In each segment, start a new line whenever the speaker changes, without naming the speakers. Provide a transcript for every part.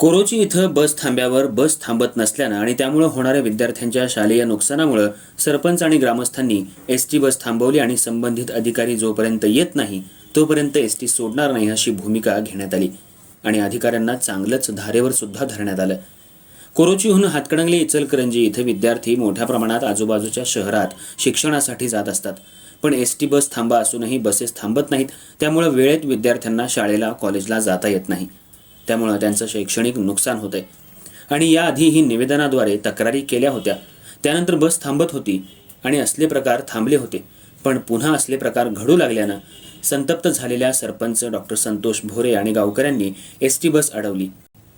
कोरोची इथं बस थांब्यावर बस थांबत नसल्यानं आणि त्यामुळे होणाऱ्या विद्यार्थ्यांच्या शालेय नुकसानामुळे सरपंच आणि ग्रामस्थांनी एस टी बस थांबवली आणि संबंधित अधिकारी जोपर्यंत येत नाही तोपर्यंत एस टी सोडणार नाही अशी भूमिका घेण्यात आली. आणि अधिकाऱ्यांना चांगलंच धारेवर सुद्धा धरण्यात आलं. कोरोचीहून हातकणंगले इचलकरंजी इथं विद्यार्थी मोठ्या प्रमाणात आजूबाजूच्या शहरात शिक्षणासाठी जात असतात. पण एस टी बस थांबा असूनही बसेस थांबत नाहीत त्यामुळे वेळेत विद्यार्थ्यांना शाळेला कॉलेजला जाता येत नाही. त्यामुळं त्यांचं शैक्षणिक नुकसान होतंय. आणि याआधीही निवेदनाद्वारे तक्रारी केल्या होत्या. त्यानंतर बस थांबत होती आणि असले प्रकार थांबले होते. पण पुन्हा असले प्रकार घडू लागल्यानं संतप्त झालेल्या सरपंच डॉक्टर संतोष भोरे आणि गावकऱ्यांनी एस टी बस अडवली.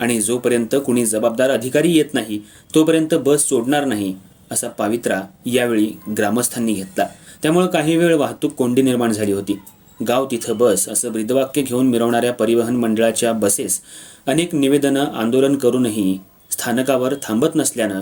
आणि जोपर्यंत कुणी जबाबदार अधिकारी येत नाही तोपर्यंत बस सोडणार नाही असा पावित्रा यावेळी ग्रामस्थांनी घेतला. त्यामुळे काही वेळ वाहतूक कोंडी निर्माण झाली होती. गाव तिथं बस असं ब्रीदवाक्य घेऊन मिरवणाऱ्या परिवहन मंडळाच्या बसेस अनेक निवेदनं आंदोलन करूनही स्थानकावर थांबत नसल्यानं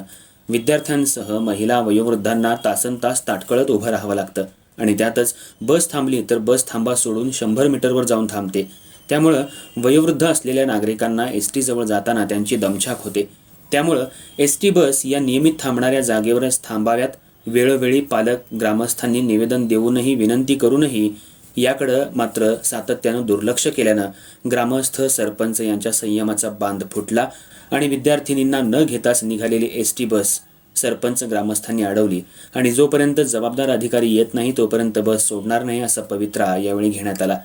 विद्यार्थ्यांसह महिला वयोवृद्धांना तासन तास ताटकळत उभं राहावं लागतं. आणि त्यातच बस थांबली तर बस थांबा सोडून शंभर मीटरवर जाऊन थांबते. त्यामुळं वयोवृद्ध असलेल्या नागरिकांना एस जवळ जाताना त्यांची दमछाक होते. त्यामुळं एस टी बस या नियमित थांबणाऱ्या जागेवरच थांबाव्यात. वेळोवेळी पालक ग्रामस्थांनी निवेदन देऊनही विनंती करूनही याकडं मात्र सातत्यानं दुर्लक्ष केल्यानं ग्रामस्थ सरपंच यांच्या संयमाचा बांध फुटला आणि विद्यार्थिनींना न घेताच निघालेली एस टी बस सरपंच ग्रामस्थांनी अडवली. आणि जोपर्यंत जबाबदार अधिकारी येत नाही तोपर्यंत बस सोडणार नाही असा पवित्रा यावेळी घेण्यात आला.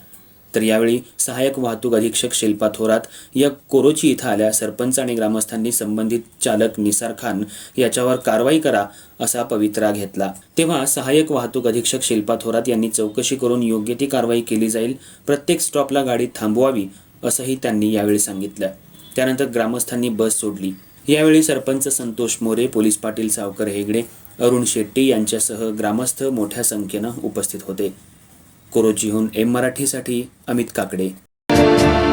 तर यावेळी सहाय्यक वाहतूक अधीक्षक शिल्पा थोरात या कोरोची इथं आल्या सरपंच आणि ग्रामस्थांनी संबंधित चालक निसार खान याच्यावर कारवाई करा असा पवित्रा घेतला. तेव्हा सहाय्यक वाहतूक अधीक्षक शिल्पा थोरात यांनी चौकशी करून योग्य ती कारवाई केली जाईल प्रत्येक स्टॉपला गाडी थांबवावी असंही त्यांनी यावेळी सांगितलं. त्यानंतर ग्रामस्थांनी बस सोडली. यावेळी सरपंच संतोष मोरे पोलीस पाटील सावकर हेगडे अरुण शेट्टी यांच्यासह ग्रामस्थ मोठ्या संख्येनं उपस्थित होते. कोरोचीहून एम मराठीसाठी अमित काकडे.